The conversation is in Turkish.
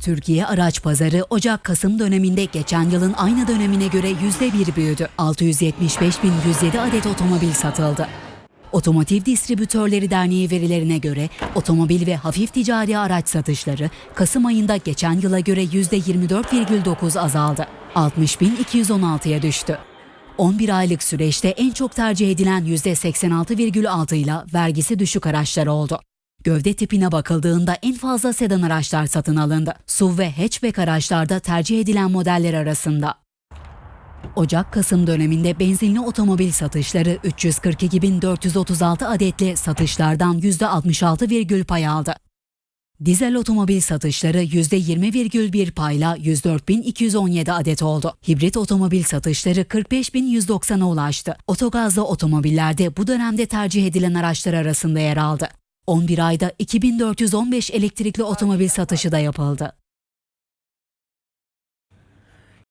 Türkiye araç pazarı Ocak-Kasım döneminde geçen yılın aynı dönemine göre %1 büyüdü. 675.107 adet otomobil satıldı. Otomotiv Distribütörleri Derneği verilerine göre otomobil ve hafif ticari araç satışları Kasım ayında geçen yıla göre %24,9 azaldı. 60.216'ya düştü. 11 aylık süreçte en çok tercih edilen %86,6 ile vergisi düşük araçlar oldu. Gövde tipine bakıldığında en fazla sedan araçlar satın alındı. SUV ve hatchback araçlarda tercih edilen modeller arasında. Ocak-Kasım döneminde benzinli otomobil satışları 342.436 adetli satışlardan %66 virgül pay aldı. Dizel otomobil satışları %20,1 payla 104.217 adet oldu. Hibrit otomobil satışları 45.190'a ulaştı. Otogazlı otomobillerde bu dönemde tercih edilen araçlar arasında yer aldı. 11 ayda 2415 elektrikli otomobil satışı da yapıldı.